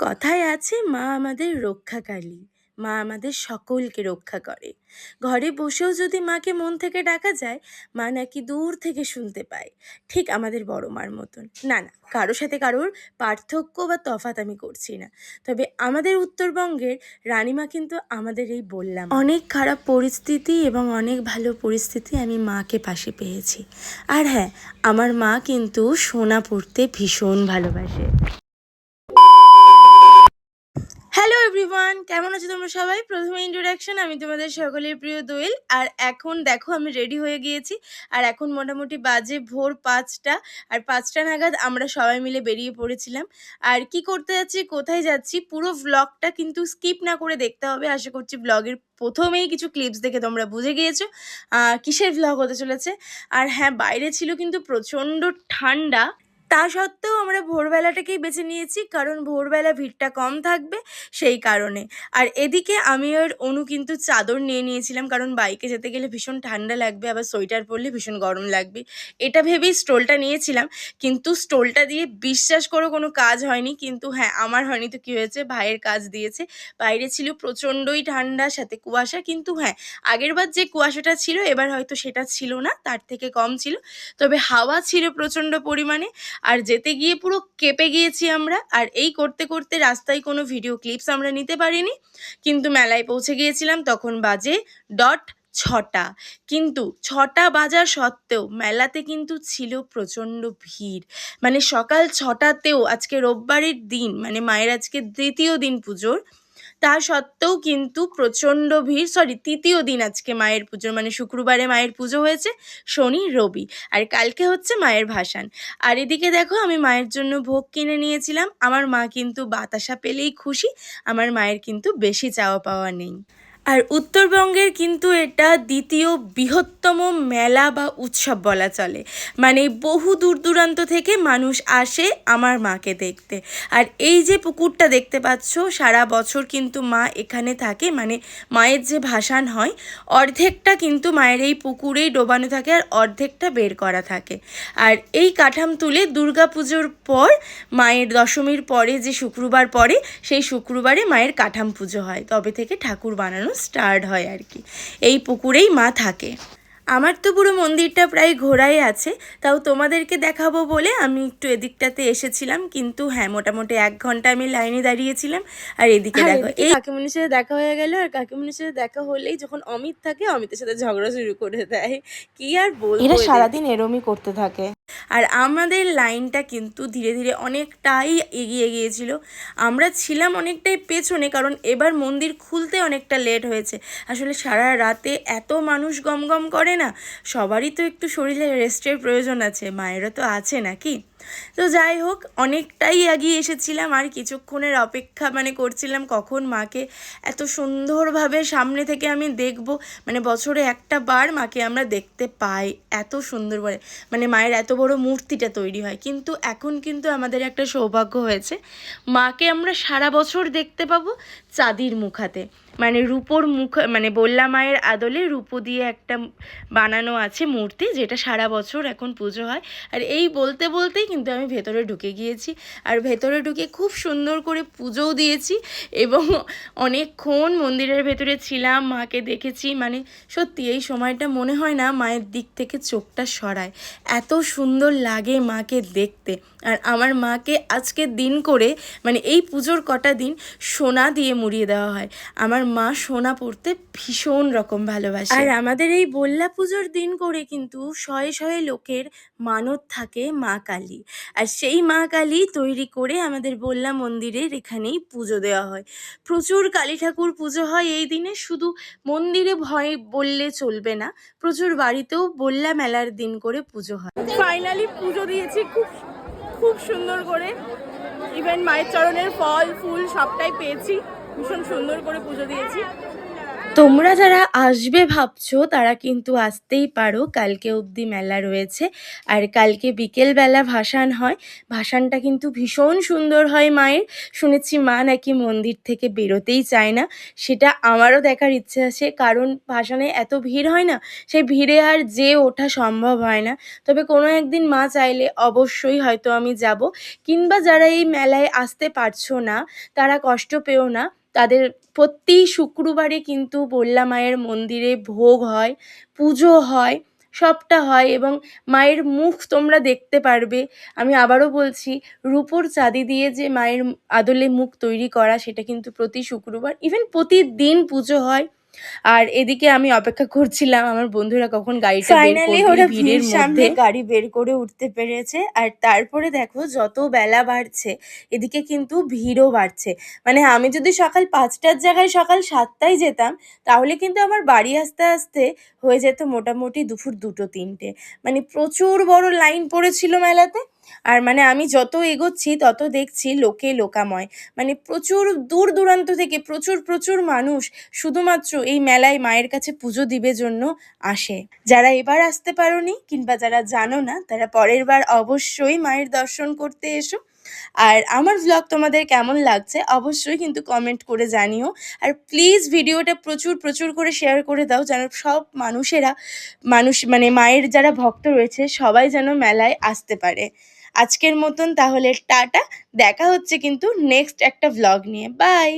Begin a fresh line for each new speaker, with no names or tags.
কথায় আছে, মা আমাদের রক্ষাকালী মা আমাদের সকলকে রক্ষা করে। ঘরে বসেও যদি মাকে মন থেকে ডাকা যায়, মা নাকি দূর থেকে শুনতে পায়। ঠিক আমাদের বড় মার মতন। না না কারোর সাথে কারোর পার্থক্য বা তফাৎ আমি করছি না। তবে আমাদের উত্তরবঙ্গের রানীমা কিন্তু আমাদের এই বললাম। অনেক খারাপ পরিস্থিতি এবং অনেক ভালো পরিস্থিতি আমি মাকে পাশে পেয়েছি। আর হ্যাঁ আমার মা কিন্তু সোনা পড়তে ভীষণ ভালোবাসে। এভরিওয়ান কেমন আছো তোমরা সবাই? প্রথমে ইন্ট্রোডাকশন আমি তোমাদের সকলের প্রিয় দোয়েল। আর এখন দেখো, আমি রেডি হয়ে গিয়েছি। আর এখন মোটামুটি বাজে ভোর পাঁচটা। আর পাঁচটা নাগাদ আমরা সবাই মিলে বেরিয়ে পড়েছিলাম। আর কি করতে যাচ্ছি, কোথায় যাচ্ছি, পুরো ভ্লগটা কিন্তু স্কিপ না করে দেখতে হবে। আশা করছি ব্লগের প্রথমেই কিছু ক্লিপস দেখে তোমরা বুঝে গিয়েছো কিসের ভ্লগ হতে চলেছে। আর হ্যাঁ বাইরে ছিল কিন্তু প্রচণ্ড ঠান্ডা। তা সত্ত্বেও আমরা ভোরবেলাটাকেই বেছে নিয়েছি, কারণ ভোরবেলা ভিড়টা কম থাকবে সেই কারণে। আর এদিকে আমি আর অনু কিন্তু চাদর নিয়ে নিয়েছিলাম, কারণ বাইকে যেতে গেলে ভীষণ ঠান্ডা লাগবে, আবার সোয়েটার পরলে ভীষণ গরম লাগবে। এটা ভেবেই স্টোলটা নিয়েছিলাম, কিন্তু স্টোলটা দিয়ে বিশ্বাস করো কোনো কাজ হয়নি। কিন্তু হ্যাঁ আমার হয়নি তো কী হয়েছে, ভাইয়ের কাজ দিয়েছে। বাইরে ছিল প্রচণ্ডই ঠান্ডা, সাথে কুয়াশা, কিন্তু হ্যাঁ আগের বার যে কুয়াশাটা ছিল, এবার হয়তো সেটা ছিল না, তার থেকে কম ছিল। তবে হাওয়া ছিল প্রচণ্ড পরিমাণে আর যেতে গিয়ে পুরো কেঁপে গিয়েছি আমরা। আর এই করতে করতে রাস্তায় কোনো ভিডিও ক্লিপস আমরা নিতে পারিনি। কিন্তু মেলায় পৌঁছে গিয়েছিলাম তখন বাজে ডট ছটা। কিন্তু ছটা বাজার সত্ত্বেও মেলাতে কিন্তু ছিল প্রচণ্ড ভিড়। মানে সকাল ছটাতেও আজকে রোববারের দিন মানে মায়ের আজকে দ্বিতীয় দিন পুজোর তা সত্ত্বেও কিন্তু প্রচণ্ড ভিড় সরি তৃতীয় দিন আজকে মায়ের পুজো মানে শুক্রবারে মায়ের পুজো হয়েছে শনি, রবি, আর কালকে হচ্ছে মায়ের ভাসান। আর এদিকে দেখো, আমি মায়ের জন্য ভোগ কিনে নিয়েছিলাম। আমার মা কিন্তু বাতাসা পেলেই খুশি, আমার মায়ের কিন্তু বেশি চাওয়া পাওয়া নেই। আর উত্তরবঙ্গের কিন্তু এটা দ্বিতীয় বৃহত্তম মেলা বা উৎসব বলা চলে। মানে বহু দূর দূরান্ত থেকে মানুষ আসে আমার মাকে দেখতে। আর এই যে পুকুরটা দেখতে পাচ্ছ, সারা বছর কিন্তু মা এখানে থাকে। মানে মায়ের যে ভাসান হয়, অর্ধেকটা কিন্তু মায়ের এই পুকুরেই ডোবানো থাকে আর অর্ধেকটা বের করা থাকে। আর এই কাঠাম তুলে পুজোর পর, মায়ের দশমীর পরে যে শুক্রবার পরে সেই শুক্রবারে মায়ের কাঠাম পুজো হয়। তবে থেকে ঠাকুর বানানো স্টার্ট হয় আর কি। এই পুকুরেই মা থাকে। আমার তো পুরো মন্দিরটা প্রায় ঘোরাই আছে তাও তোমাদেরকে দেখাবো বলে আমি একটু এদিকটাতে এসেছিলাম কিন্তু হ্যাঁ মোটামুটি এক ঘণ্টা আমি লাইনে দাঁড়িয়েছিলাম। আর এদিকে দেখো এই কাকিমনির সাথে দেখা হয়ে গেল আর কাকিমনির সাথে দেখা হলেই যখন অমিত থাকে অমিতের সাথে ঝগড়া শুরু করে দেয়। কি আর বলব
এরা সারাদিন এরমই করতে থাকে।
আর আমাদের লাইনটা কিন্তু ধীরে ধীরে অনেকটাই এগিয়ে গিয়েছিল। আমরা ছিলাম অনেকটাই পেছনে কারণ এবার মন্দির খুলতে অনেকটা লেট হয়েছে। আসলে সারা রাতে এত মানুষ গমগম করে না? সবারই তো একটু শরীরে রেস্টের প্রয়োজন আছে। মায়েরও তো আছে নাকি? তো যাই হোক, অনেকটাই এগিয়ে এসেছিলাম আর কিছুক্ষণের অপেক্ষা মানে করছিলাম কখন মাকে এত সুন্দরভাবে সামনে থেকে আমি দেখব। মানে বছরে একটা বার মাকে আমরা দেখতে পাই এত সুন্দর করে। মানে মায়ের এত বড় মূর্তিটা তৈরি হয়। কিন্তু এখন কিন্তু আমাদের একটা সৌভাগ্য হয়েছে। মাকে আমরা সারা বছর দেখতে পাবো চাঁদির মুখাতে। মানে রূপোর মুখ মানে বললা মায়ের আদলে রূপো দিয়ে একটা বানানো আছে মূর্তি, যেটা সারা বছর এখন পুজো হয়। আর এই বলতে বলতেই কিন্তু আমি ভেতরে ঢুকে গিয়েছি। আর ভেতরে ঢুকে খুব সুন্দর করে পুজোও দিয়েছি এবং অনেকক্ষণ মন্দিরের ভেতরে ছিলাম, মাকে দেখেছি। মানে সত্যি এই সময়টা মনে হয় না মায়ের দিক থেকে চোখটা সরায়। এত সুন্দর লাগে মাকে দেখতে। আর আমার মাকে আজকে দিন করে মানে এই পুজোর কটা দিন সোনা দিয়ে মুড়িয়ে দেওয়া হয়। আমার মা সোনা পড়তে ভীষণ রকম ভালোবাসে। আর আমাদের এই বল্লা পুজোর দিন করে কিন্তু শয়ে শয়ে লোকের মানত থাকে মা কালী। আর সেই মা কালী তৈরি করে আমাদের বল্লা মন্দিরের এখানেই পুজো দেওয়া হয়। প্রচুর কালী ঠাকুর পুজো হয় এই দিনে, শুধু মন্দিরে ভয় বললে চলবে না, প্রচুর বাড়িতেও বল্লা মেলার দিন করে পুজো হয়। ফাইনালি পুজো দিয়েছি, খুব খুব সুন্দর করে। ইভেন মায়ের চরণের ফল, ফুল সবটাই পেয়েছি, ভীষণ সুন্দর করে পুজো দিয়েছি। তোমরা যারা আসবে ভাবছ, তারা কিন্তু আসতেই পারো। কালকে অবধি মেলা রয়েছে। আর কালকে বিকেলবেলা ভাসান হয়। ভাসানটা কিন্তু ভীষণ সুন্দর হয় মায়ের। শুনেছি মা নাকি মন্দির থেকে বেরোতেই চায় না। সেটা আমারও দেখার ইচ্ছে আছে। কারণ ভাসানে এত ভিড় হয় না সেই ভিড়ে আর যে ওঠা সম্ভব হয় না। তবে কোনো একদিন মা চাইলে অবশ্যই হয়তো আমি যাব। কিংবা যারা এই মেলায় আসতে পারছ না, তারা কষ্ট পেও না। তাদের প্রতি শুক্রবারে কিন্তু বল্লা মায়ের মন্দিরে ভোগ হয়, পুজো হয়, সবটা হয় এবং মায়ের মুখ তোমরা দেখতে পারবে। আমি আবারও বলছি, রূপোর চাঁদি দিয়ে যে মায়ের আদলে মুখ তৈরি করা, সেটা কিন্তু প্রতি শুক্রবার ইভেন প্রতিদিন পুজো হয়। আর এদিকে আমি অপেক্ষা করছিলাম আমার বন্ধুরা কখন গাড়িটা
ওরা
ভিড়ের মধ্যে। গাড়ি বের করে উঠতে পেরেছে। আর তারপরে দেখো যত বেলা বাড়ছে এদিকে কিন্তু ভিড়ও বাড়ছে। মানে আমি যদি সকাল পাঁচটার জায়গায় সকাল সাতটায় যেতাম তাহলে কিন্তু আমার বাড়ি আসতে আসতে হয়ে যেত মোটামুটি দুপুর দুটো তিনটে। মানে প্রচুর বড় লাইন পড়েছিল মেলাতে। আর মানে আমি যত এগোচ্ছি, তত দেখছি লোকে লোকাময়। মানে প্রচুর দূর দূরান্ত থেকে প্রচুর প্রচুর মানুষ শুধুমাত্র এই মেলায় মায়ের কাছে পুজো দিবে জন্য আসে। যারা এবার আসতে পারোনি কিংবা যারা জানো না, তারা পরের বার অবশ্যই মায়ের দর্শন করতে এসো। আর আমার ভ্লগ তোমাদের কেমন লাগছে অবশ্যই কিন্তু কমেন্ট করে জানিও। আর প্লিজ ভিডিওটা প্রচুর প্রচুর করে শেয়ার করে দাও যেন সব মানুষেরা, মানুষ মানে মায়ের যারা ভক্ত রয়েছে সবাই যেন মেলায় আসতে পারে। আজকের মতন তাহলে টাটা। দেখা হচ্ছে কিন্তু নেক্সট একটা ভ্লগ নিয়ে। বাই